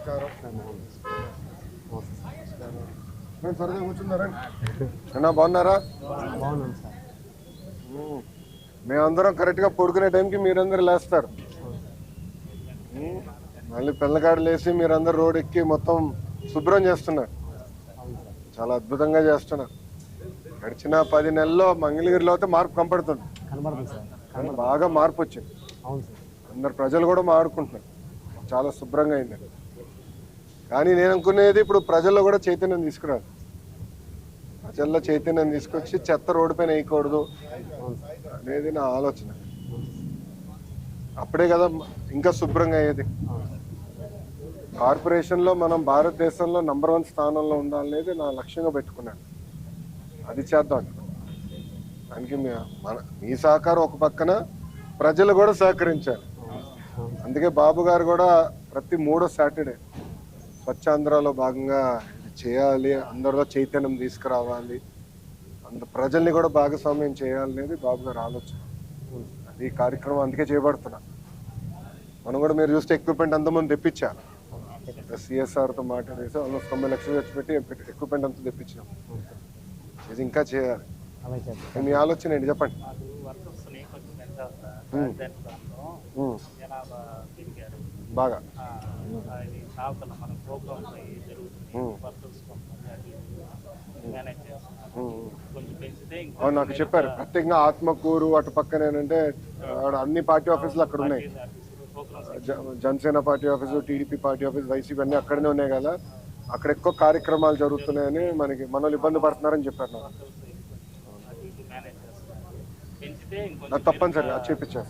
నమస్కారం. రండి, త్వరగా కూర్చున్నారా అన్నా బాగున్నారా? బాగున్నాను సార్. మేమందరం కరెక్ట్గా పడుకునే టైంకి మీరందరూ లేస్తారు. మళ్ళీ పిల్లగాడు లేచి మీరందరూ రోడ్ ఎక్కి మొత్తం శుభ్రం చేస్తున్నారు. చాలా అద్భుతంగా చేస్తున్నారు. గడిచిన పది నెలల్లో మంగళగిరిలో అయితే మార్పు కనపడుతుంది. కానీ బాగా మార్పు వచ్చింది. అందరు ప్రజలు కూడా మాడుకుంటున్నారు. చాలా శుభ్రంగా అయింది. కానీ నేను అనుకునేది ఇప్పుడు ప్రజల్లో కూడా చైతన్యం తీసుకురాదు ప్రజల్లో చైతన్యం తీసుకొచ్చి చెత్త రోడ్డు పైన వేయకూడదు అనేది నా ఆలోచన. అప్పుడే కదా ఇంకా శుభ్రంగా అయ్యేది. కార్పొరేషన్లో మనం భారతదేశంలో నంబర్ వన్ స్థానంలో ఉండాలనేది నా లక్ష్యంగా పెట్టుకున్నాను. అది చేద్దాం. దానికి మీ మన మీ సహకారం ఒక పక్కన ప్రజలు కూడా సహకరించారు అందుకే బాబు గారు కూడా ప్రతి మూడో సాటర్డే స్వచ్ఛాంధ్రలో భాగంగా చేయాలి అందరిలో చైతన్యం తీసుకురావాలి. అంత ప్రజల్ని కూడా భాగస్వామ్యం చేయాలనేది బాబు గారు ఆలోచన. అది కార్యక్రమం అందుకే చేపడుతున్నా. మనం కూడా మీరు చూస్తే ఎక్విప్మెంట్ అంతమంది తెప్పించాలి సిఎస్ఆర్తో మాట్లాడేసి ఆల్మోస్ట్ తొంభై లక్షలు ఖర్చు పెట్టి ఎక్విప్మెంట్ అంతా తెప్పించాం ఇది ఇంకా చేయాలి. మీ ఆలోచన ఏంటి? చెప్పండి. బాగా. అవును నాకు చెప్పారు. ప్రత్యేకంగా ఆత్మకూరు అటు పక్కన ఏంటంటే ఆడ అన్ని పార్టీ ఆఫీసులు అక్కడ ఉన్నాయి. Janasena party office TDP party office YCP అన్ని అక్కడనే ఉన్నాయి కదా. అక్కడ ఎక్కువ కార్యక్రమాలు జరుగుతున్నాయని మనకి మన వాళ్ళు ఇబ్బంది పడుతున్నారని చెప్పారు నాకు. తప్పనిసరి అది చేపించారు.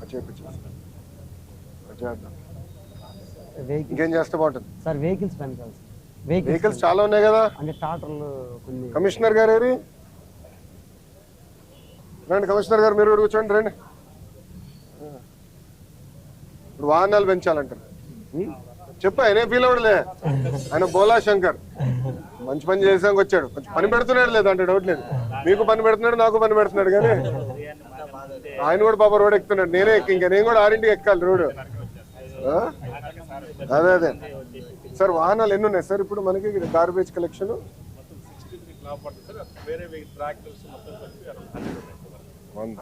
అది చేపించారు. చేద్దాం ఇంకేం చేస్తే బాగుంటుంది? సార్ వెహికల్స్ చాలా ఉన్నాయి కదా? అంటే టాటర్లు కొన్ని కమిషనర్ గారు ఏరి రండి కమిషనర్ గారు మీరు కూడా కూర్చోండి రండి. ఇప్పుడు వాహనాలు పెంచాలంటారు? చెప్పు ఆయనే ఫీల్ అవ్వడలే ఆయన బోలా శంకర్. మంచి పని చేసాక వచ్చాడు. కొంచెం పని పెడుతున్నాడు లేదు అంటే డౌట్ లేదు. మీకు పని పెడుతున్నాడు నాకు పని పెడుతున్నాడు కానీ ఆయన కూడా పాప రోడ్ ఎక్కుతున్నాడు. నేనే ఎక్కి ఇంకా నేను కూడా ఆరింటికి ఎక్కాలి రోడ్. ఆ? అదే అదే. సార్ వాహనాలు ఎన్ని ఉన్నాయి? సార్ ఇప్పుడు మనకి గార్బేజ్ కలెక్షన్ వంద.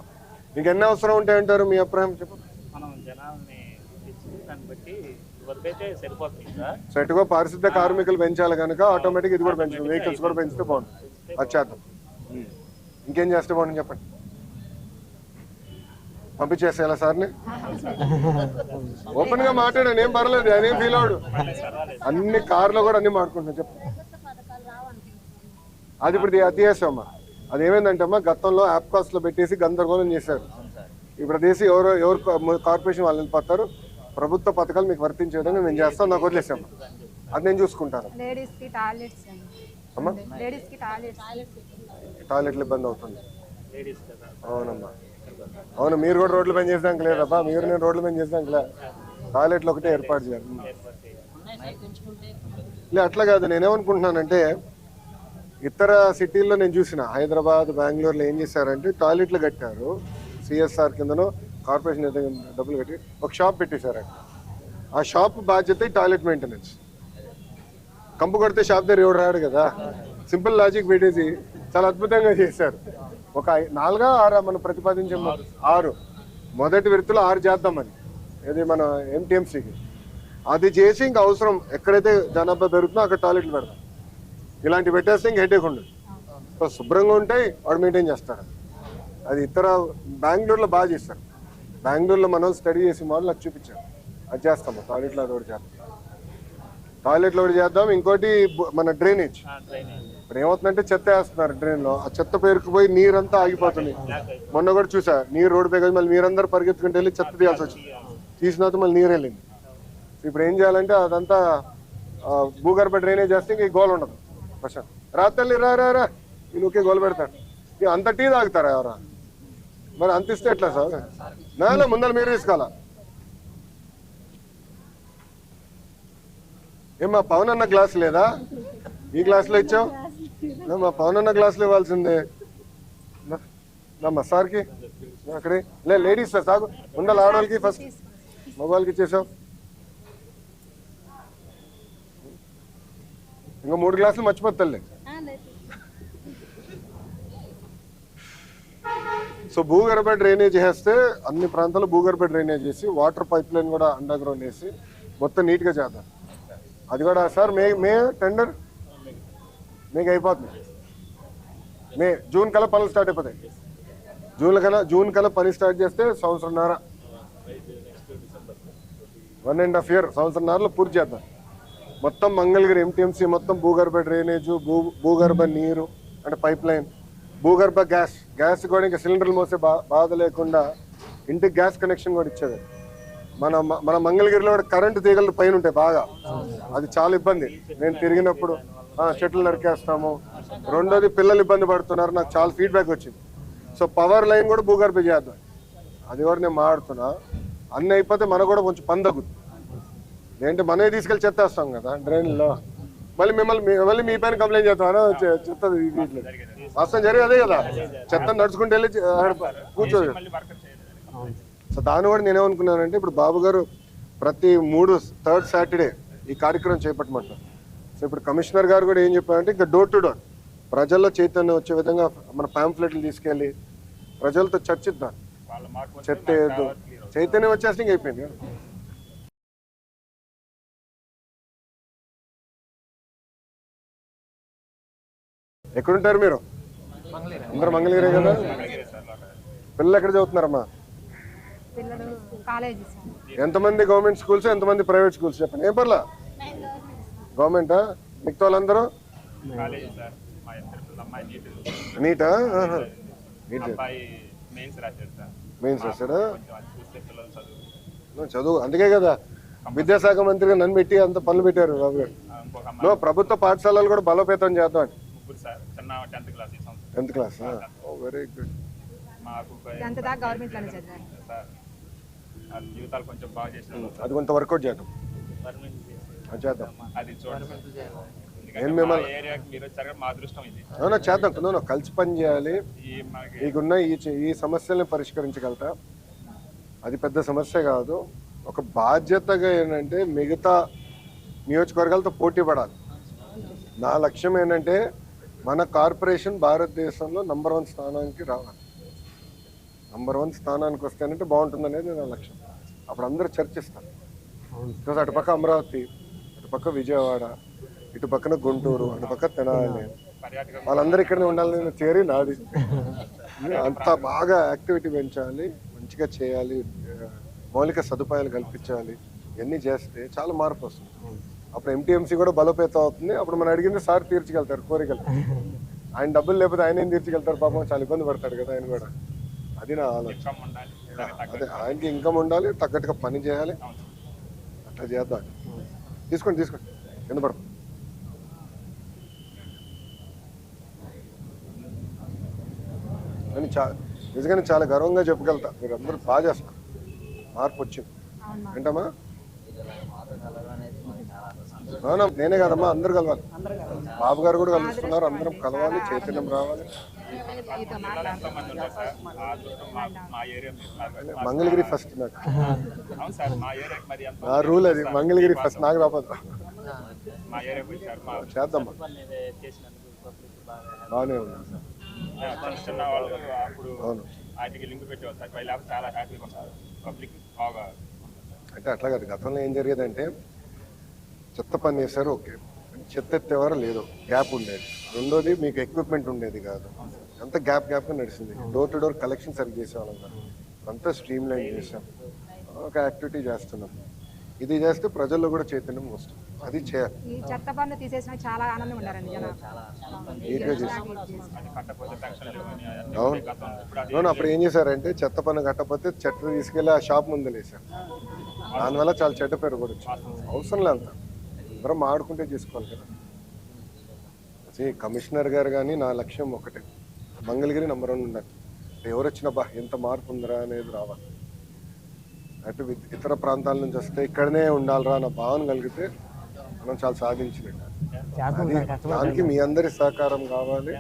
మీకు ఎన్ని అవసరం ఉంటాయంటారు మీ అభిప్రాయం చెప్పు. మనం జనాల్ని తెచ్చి దాన్ని బట్టి వర్క్ అయితే సరిపోతుంది సార్. సెట్గా పారిశుద్ధ కార్మికులు పెంచాలి కనుక ఆటోమేటిక్ ఇది కూడా పెంచాలి వెహికల్స్ కూడా పెంచితే బాగుంటుంది. అది చేద్దాం ఇంకేం చేస్తే బాగుంటుంది చెప్పండి. పంపించేసేయాలా సార్ని? ఓపెన్గా మాట్లాడాను ఏం పర్లేదు ఆయన ఏం ఫీల్ అవడు అన్ని కార్లో కూడా అన్ని మాట్లాడుకుంటున్నాను చెప్పు. అది ఇప్పుడు అది చేసామమ్మా అది ఏమైందంటే అమ్మా గతంలో యాప్ కాస్ట్లో పెట్టేసి గందరగోళం చేశారు. ఇప్పుడు అదేసి ఎవరు ఎవరు కార్పొరేషన్ వాళ్ళు వెళ్ళిపోతారు. ప్రభుత్వ పథకాలు మీకు వర్తించే విధంగా నేను చేస్తాను నాకు వదిలేసాము అది నేను చూసుకుంటాను. లేడీస్కి టాయిలెట్స్ అమ్మా. లేడీస్కి టాయిలెట్స్. టాయిలెట్లు ఇబ్బంది అవుతుంది. లేడీస్ కదా. అవునమ్మా. అవును మీరు కూడా రోడ్లు పని చేసాక లేదబ్బా మీరు నేను రోడ్లు పని చేసాక లే టాయిలెట్లు ఒకటే ఏర్పాటు చేయాలి. లే అట్లా కాదు. నేనేమనుకుంటున్నానంటే ఇతర సిటీల్లో నేను చూసిన హైదరాబాద్ బెంగళూరులో ఏం చేశారంటే టాయిలెట్లు కట్టారు. సిఎస్ఆర్ కిందనో కార్పొరేషన్ డబ్బులు కట్టి ఒక షాప్ పెట్టేశారంట. ఆ షాప్ బాధ్యత టాయిలెట్ మెయింటెనెన్స్ కంపు కొడితే షాప్ దగ్గర ఎవడు రాడు కదా? సింపుల్ లాజిక్ పెట్టేసి చాలా అద్భుతంగా చేశారు. ఒక నాలుగా ఆరా మనం ప్రతిపాదించే ఆరు మొదటి విడతలో ఆరు చేద్దామని ఇది మన ఎంటీఎంసీకి అది చేసి ఇంకా అవసరం ఎక్కడైతే జనాభా పెరుగుతుందో అక్కడ టాయిలెట్లు పెడతాం. ఇలాంటి పెట్టేస్తే ఇంక హెడేక్ ఉండదు. సో శుభ్రంగా ఉంటాయి వాడు మెయింటైన్ చేస్తాడు. అది ఇతర బెంగళూరులో బాగా చేస్తారు. బెంగళూరులో మనం స్టడీ చేసి మోడల్ నాకు చూపించారు. అది చేస్తాము టాయిలెట్లో అది ఒకటి చేద్దాం. టాయిలెట్లో ఒకటి చేద్దాం. ఇంకోటి మన డ్రైనేజ్. ఇప్పుడు ఏమవుతుందంటే చెత్త వేస్తున్నారు డ్రైన్లో. ఆ చెత్త పేరుకుపోయి నీరంతా ఆగిపోతుంది. మొన్న కూడా చూసా నీరు రోడ్డు పై మళ్ళీ మీరందరూ పరిగెత్తుకుంటూ వెళ్ళి చెత్త తీయాల్సి వచ్చింది. తీసిన తర్వాత మళ్ళీ నీరు వెళ్ళింది. ఇప్పుడు ఏం చేయాలంటే అదంతా భూగర్భ డ్రైనేజ్ చేస్తే ఇంక గోల్ ఉండదు. ప్రశాంత్. రాత్రి రా రా రా. ఈ ఒకే గోల్ పెడతాడు. ఇక అంత టీ తాగుతారా ఎవరా? మరి అంత ఇస్తే ఎట్లా సార్? నాలో ముందర మీరు తీసుకోవాలా? ఏమ్మా పవన్ అన్న గ్లాస్ లేదా? ఈ గ్లాసులో ఇచ్చావు? మా పవన్ అన్న గ్లాసులో ఇవ్వాల్సిందే. మా సార్కి అక్కడే. లే లేడీస్ సార్ సాగు. ఉండాలి ఆడవాళ్ళకి ఫస్ట్. మగవాళ్ళకి ఇచ్చేసావు. ఇంకా మూడు గ్లాసులు మర్చిపోతలే సో భూగర్భ డ్రైనేజ్ వేస్తే అన్ని ప్రాంతాలు భూగర్భ డ్రైనేజ్ చేసి వాటర్ పైప్ లైన్ కూడా అండర్ గ్రౌండ్ వేసి మొత్తం నీట్గా చేద్దాం. అది కూడా సార్ మే మే టెండర్? మీకు అయిపోతుంది. మే జూన్ కల్లా పనులు స్టార్ట్ అయిపోతాయి. జూన్ కల్లా జూన్ కల్లా పని స్టార్ట్ చేస్తే సంవత్సరంన్నర. వన్ అండ్ హాఫ్ ఇయర్ సంవత్సరంన్నరలో పూర్తి చేద్దాం. మొత్తం మంగళగిరి ఎంటీఎంసీ మొత్తం భూగర్భ డ్రైనేజు భూ భూగర్భ నీరు అంటే పైప్ లైన్ భూగర్భ గ్యాస్ గ్యాస్ కూడా ఇంకా సిలిండర్లు మోసే బా బాధ లేకుండా ఇంటికి గ్యాస్ కనెక్షన్ కూడా ఇచ్చేది. మన మన మంగళగిరిలో కూడా కరెంటు తీగలు పైన ఉంటాయి బాగా. అది చాలా ఇబ్బంది. నేను తిరిగినప్పుడు చెట్లు నరికేస్తాము. రెండోది పిల్లలు ఇబ్బంది పడుతున్నారు నాకు చాలా ఫీడ్బ్యాక్ వచ్చింది. సో పవర్ లైన్ కూడా భూగర్భ చేద్దాం అది కూడా నేను మాడుతున్నా అన్నీ అయిపోతే మనకు కూడా కొంచెం పని తగ్గుతుంది ఏంటి మనమే తీసుకెళ్ళి చెత్తేస్తాం కదా డ్రైన్లో మళ్ళీ మిమ్మల్ని మళ్ళీ మీ పైన కంప్లైంట్ చేస్తాను చెత్త దీంట్లో వాస్తవం జరిగేది అదే కదా. చెత్త నడుచుకుంటూ వెళ్ళి కూర్చోదు సో దాని కూడా నేనేమనుకున్నానంటే ఇప్పుడు బాబు గారు ప్రతి మూడు థర్డ్ సాటర్డే ఈ కార్యక్రమం చేపట్టమంటారు సో ఇప్పుడు కమిషనర్ గారు కూడా ఏం చెప్పారంటే ఇంకా డోర్ టు డోర్ ప్రజల్లో చైతన్యం వచ్చే విధంగా మన పాంఫ్లెట్లు తీసుకెళ్ళి ప్రజలతో చర్చిద్దాం. చెత్త చైతన్యం వచ్చేస్తే ఇంక అయిపోయింది. ఎక్కడుంటారు మీరు? అందరూ మంగళగిరే కదా? పిల్లలు ఎక్కడ చదువుతున్నారమ్మా? ఎంతమంది గవర్నమెంట్ స్కూల్స్ ఎంతమంది ప్రైవేట్ స్కూల్స్? చెప్పండి. ఏం పర్లా? గవర్నమెంటా? మిగతా వాళ్ళందరూ? కాలేజీ సార్ మా ఇద్దరు అమ్మాయి నీట్ నీటా? ఆహా. నీట్ అబ్బాయి మెయిన్స్ రాశాడు చదువు. అందుకే కదా విద్యాశాఖ మంత్రిగా నన్ను పెట్టి అంత పనులు పెట్టారు బాబు గారు. ప్రభుత్వ పాఠశాలలు కూడా బలోపేతం చేద్దాం ముగ్గురు సార్ చిన్న టెన్త్ క్లాస్ ఈ సంవత్సరం. Tenth class oh very good. అది కొంత వర్కౌట్ చేద్దాం. చేద్దాం. అది చూడండి. నేను మిమ్మల్ని- చేద్దాం. నువ్వు కలిసి పని చేయాలి. నీకున్న ఈ ఈ సమస్యల్ని పరిష్కరించగలుగుతా. అది పెద్ద సమస్య కాదు. ఒక బాధ్యతగా ఏంటంటే మిగతా నియోజకవర్గాలతో పోటీ పడాలి. నా లక్ష్యం ఏంటంటే మన కార్పొరేషన్ భారతదేశంలో నంబర్ వన్ స్థానానికి రావాలి. నంబర్ వన్ స్థానానికి వస్తేనంటే బాగుంటుంది అనేది నా లక్ష్యం. అప్పుడు అందరూ చర్చిస్తారు. అవును. బికాస్ అటు పక్క అమరావతి పక్క విజయవాడ ఇటు పక్కన గుంటూరు అటు పక్క తెనాలి. వాళ్ళందరూ ఇక్కడనే ఉండాలని థియరీ నాది. అంత బాగా యాక్టివిటీ పెంచాలి మంచిగా చేయాలి మౌలిక సదుపాయాలు కల్పించాలి ఇవన్నీ చేస్తే చాలా మార్పు వస్తుంది. అప్పుడు ఎంటీఎంసీ కూడా బలోపేతం అవుతుంది. అప్పుడు మనం అడిగింది సార్ తీర్చగలుగుతారు కోరికలు. ఆయన డబ్బులు లేకపోతే ఆయన ఏం తీర్చగలుగుతారు పాపం? చాలా ఇబ్బంది పడతాడు కదా ఆయన కూడా. అది నా ఆలోచన. అదే ఆయనకి ఇన్కమ్ ఉండాలి తగ్గట్టుగా పని చేయాలి. అట్లా చేద్దాం. తీసుకోండి తీసుకోండి. కింద పడదు అని చా నిజంగానే చాలా గర్వంగా చెప్పగలుగుతా. మీరు అందరూ బాగా చేస్తారు మార్పు వచ్చింది. ఏంటమ్మా? అవునా? నేనే కాదమ్మా అందరు కలవాలి. బాబు గారు కూడా కలుస్తున్నారు అందరం కలవాలి చైతన్యం రావాలి. మంగళగిరి ఫస్ట్ నాకు. నా రూల్ అది మంగళగిరి ఫస్ట్ నాకు పబ్లిక్ బాగా బాగానే ఉంది. అవును. అంటే అట్లా కాదు గతంలో ఏం జరిగేదంటే చెత్త పని చేశారు ఓకే. చెత్త ఎత్తేవారు లేదు గ్యాప్ ఉండేది. రెండోది మీకు ఎక్విప్మెంట్ ఉండేది కాదు. అంత గ్యాప్ గ్యాప్ నడిచింది. డోర్ టు డోర్ కలెక్షన్ సరిగ్గా చేసేవాళ్ళం కాదు అంతా స్ట్రీమ్ లైన్ చేసాం. ఒక యాక్టివిటీ చేస్తున్నాం. ఇది చేస్తే ప్రజల్లో కూడా చైతన్యం వస్తుంది. అది చేయాలి. ఈ చెత్త తీసేసిన చాలా ఆనందం నీట్గా చేసి. అవును. అవును అప్పుడు ఏం చేశారంటే చెత్త పన్ను కట్టకపోతే చెత్త తీసుకెళ్ళి ఆ షాప్ ముందు వేసారు దానివల్ల చాలా చెడ్డ పేరు కూడా వచ్చింది. అవసరం లేదు అంత. అందరం మాడుకుంటే చేసుకోవాలి కదా. See, కమిషనర్ గారు కానీ నా లక్ష్యం ఒకటే. మంగళగిరి నంబర్ వన్ ఉండాలి. ఎవరు వచ్చినా బా ఎంత మార్పు ఉందిరా అనేది రావాలి. అటు ఇతర ప్రాంతాల నుంచి వస్తే ఇక్కడనే ఉండాలిరా అన్న భావన కలిగితే మనం చాలా సాధించినట్టు అది దానికి మీ అందరి సహకారం కావాలి.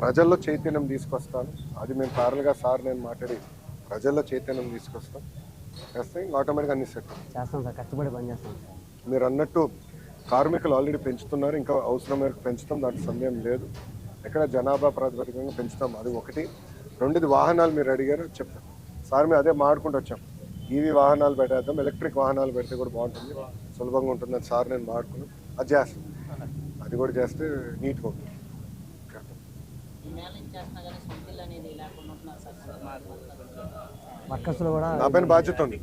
ప్రజల్లో చైతన్యం తీసుకొస్తాను. అది మేము పారలుగా సార్ నేను మాట్లాడి ప్రజల్లో చైతన్యం తీసుకొస్తాం. చేస్తే ఆటోమేటిక్గా అన్ని సెట్ చేస్తాం సార్ కష్టపడి పని చేస్తాం సార్. మీరు అన్నట్టు కార్మికులు ఆల్రెడీ పెంచుతున్నారు ఇంకా అవసరం మేరకు పెంచుతాం దాంట్లో సందేహం లేదు. ఎక్కడ జనాభా ప్రాతిపదికంగా పెంచుతాం అది ఒకటి. రెండోది వాహనాలు మీరు అడిగారు చెప్తాం సార్ మేము అదే మాడుకుంటూ వచ్చాం. ఈవీ వాహనాలు పెట్టేద్దాం ఎలక్ట్రిక్ వాహనాలు పెడితే కూడా బాగుంటుంది. సులభంగా ఉంటుంది అని సార్ నేను మాడుకున్నాను అది చేస్తాం. అది కూడా చేస్తే నీట్గా ఉంటుంది. నా పైన బాధ్యత ఉంది.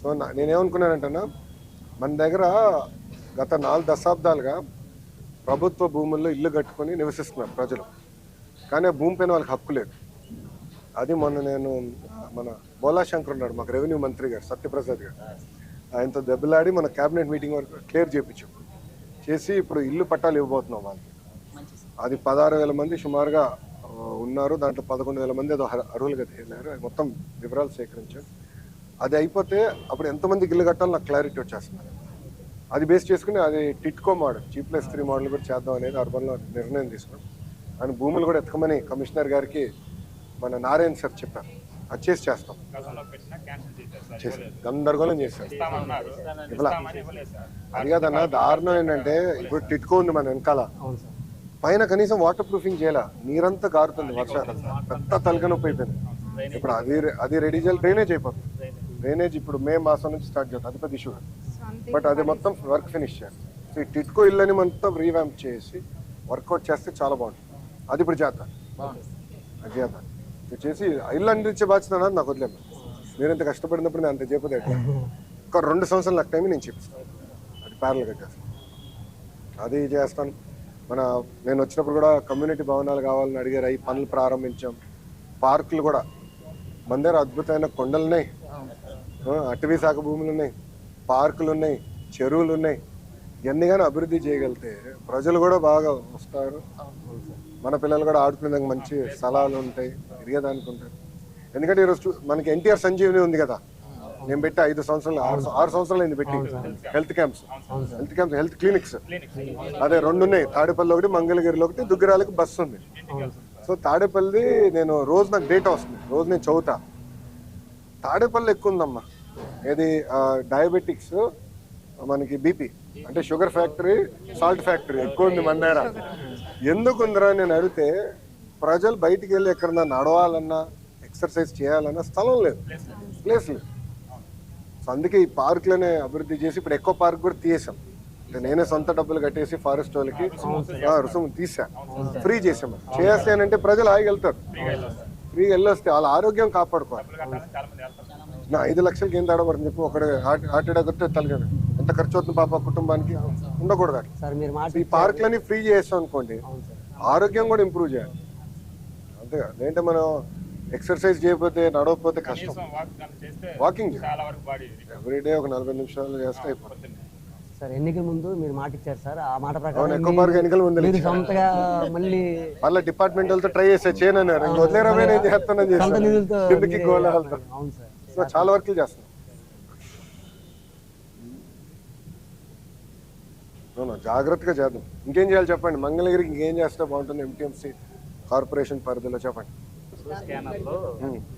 సో నేనేమనుకున్నానంటన్నా మన దగ్గర గత నాలుగు దశాబ్దాలుగా ప్రభుత్వ భూముల్లో ఇల్లు కట్టుకొని నివసిస్తున్నారు ప్రజలు. కానీ భూమి పైన వాళ్ళకి హక్కు లేదు. అది మొన్న నేను మన బోలాశంకర్ ఉన్నాడు మాకు రెవెన్యూ మంత్రి గారు సత్యప్రసాద్ గారు. ఆయనతో దెబ్బలాడి మన క్యాబినెట్ మీటింగ్ వరకు క్లియర్ చేయించాం చేసి ఇప్పుడు ఇల్లు పట్టాలు ఇవ్వబోతున్నాం వాళ్ళకి. అది పదహారు వేల మంది సుమారుగా ఉన్నారు. దాంట్లో పదకొండు వేల మంది ఏదో అర్హులుగా తేలారు. మొత్తం వివరాలు సేకరించాం. అది అయిపోతే అప్పుడు ఎంతమంది గిల్లు కట్టాలో నాకు క్లారిటీ వచ్చేస్తుంది. అది బేస్ చేసుకుని అది టిట్కో మోడల్ చీప్ ప్లస్ త్రీ మోడల్ కూడా చేద్దాం అనేది అర్బన్లో నిర్ణయం తీసుకున్నాం. అండ్ భూములు కూడా ఎత్తుకోమని కమిషనర్ గారికి మన నారాయణ సార్ చెప్పారు. అది చేసి చేస్తాం. చేసి గందరగోళం చేశారు. ఇస్తామన్నారు. ఇవ్వలా. అది కాదన్న దారుణం ఏంటంటే ఇప్పుడు టిట్కో ఉంది మన వెనకాల. అవును సార్. పైన కనీసం వాటర్ ప్రూఫింగ్ చేయాల? నీరంతా కారుతుంది వర్షాలు. పెద్ద తలకనొప్పి అయిపోయింది. ఇప్పుడు అది అది రెడీ చేయాలి డ్రైనేజ్ అయిపోతుంది. డ్రైనేజ్ ఇప్పుడు మే మాసం నుంచి స్టార్ట్ చేస్తాం అది పెద్ద ఇష్యూ బట్ అది మొత్తం వర్క్ ఫినిష్ చేయాలి. సో ఈ టిట్కో ఇల్లని మొత్తం రీవ్యాంప్ చేసి వర్కౌట్ చేస్తే చాలా బాగుంటుంది. అది ఇప్పుడు చేద్దాం అది చేద్దాం ఇది చేసి ఇల్లు అందించే బాధ్యత అన్నది నాకు వదిలేము మీరు. ఇంత కష్టపడినప్పుడు నేను అంత చెప్పదు ఒక రెండు సంవత్సరాలు నాకు టైం నేను చెప్పిస్తాను. అది ప్యారల్ కట్టేస్తాను అది చేస్తాను. మన నేను వచ్చినప్పుడు కూడా కమ్యూనిటీ భవనాలు కావాలని అడిగారు. అవి పనులు ప్రారంభించాం. పార్కులు కూడా. మన దగ్గర అద్భుతమైన కొండలు ఉన్నాయి ఆ, అటవీ శాఖ భూములు ఉన్నాయి పార్కులు ఉన్నాయి చెరువులు ఉన్నాయి ఇవన్నీ కానీ అభివృద్ధి చేయగలిగితే ప్రజలు కూడా బాగా వస్తారు. మన పిల్లలు కూడా ఆడుకునేదానికి మంచి స్థలాలు ఉంటాయి తిరిగేదానికి ఉంటాయి ఎందుకంటే ఈరోజు మనకి ఎన్టీఆర్ సంజీవిని ఉంది కదా. నేను పెట్టి ఐదు సంవత్సరాలు ఆరు ఆరు సంవత్సరాలు అయింది పెట్టి. Health camps. Health camps health clinics. అదే రెండు ఉన్నాయి. తాడేపల్లి ఒకటి మంగళగిరిలో ఒకటి దుగ్గిరాలకి బస్సు ఉంది. సో తాడేపల్లి నేను రోజు నాకు డేటా వస్తుంది. రోజు నేను చదువుతా. తాడేపల్లి ఎక్కువ ఉందమ్మా. ఏది డయాబెటిక్స్ మనకి బీపీ అంటే షుగర్ ఫ్యాక్టరీ సాల్ట్ ఫ్యాక్టరీ ఎక్కువ ఉంది మన దగ్గర. ఎందుకు ఉందిరా నేను అడిగితే ప్రజలు బయటికి వెళ్ళి ఎక్కడన్నా నడవాలన్నా ఎక్సర్సైజ్ చేయాలన్నా స్థలం లేదు ప్లేస్ లేదు. సో అందుకే ఈ పార్కులనే అభివృద్ధి చేసి ఇప్పుడు ఎక్కువ పార్క్ కూడా తీసాం అంటే నేనే సొంత డబ్బులు కట్టేసి ఫారెస్ట్ వాళ్ళకి రుసుము తీసా. ఫ్రీ చేసాం. చేస్తానంటే ప్రజలు ఆగి వెళ్తారు. ఫ్రీగా వెళ్ళొస్తే వాళ్ళ ఆరోగ్యం కాపాడుకోవాలి. నా ఐదు లక్షలకి ఏం తేడా పడుతుంది? చెప్పు ఒకటి హార్ట్ హార్ట్ అటాక్ వస్తే ఎంత ఖర్చు అవుతుంది పాప కుటుంబానికి? ఉండకూడదు అట్లా సార్ మీరు మాట ఈ పార్కులని ఫ్రీ చేస్తాం అనుకోండి అవును సార్. ఆరోగ్యం కూడా ఇంప్రూవ్ చేయాలి. అంతే లేదంటే మనం ఎక్సర్సైజ్ చేయకపోతే నడవకపోతే కష్టం. వాకింగ్ చాలా వరకు బాడీ ఎవ్రీడే ఒక నలభై నిమిషాలు చేస్తే అయిపోతుంది. సార్ ఎన్నికల ముందు మీరు మాట ఇచ్చారు సార్. ఆ మాట ప్రకారం ఎక్కువ పార్క్ ఎన్నికల ముందు మీరు సొంతగా మళ్ళీ వాళ్ళ డిపార్ట్మెంట్ వాళ్ళతో ట్రై చేస్తే చేయను అన్నారు. ఇంక వదిలేరమే నేను చేస్తానని అవును సార్. సో చాలా వర్క్లు అవును, జాగ్రత్తగా చేద్దాం. ఇంకేం చేయాలి చెప్పండి? మంగళగిరికి ఇంకేం చేస్తే బాగుంటుంది? ఎంటీఎంసీ కార్పొరేషన్ పరిధిలో చెప్పండి.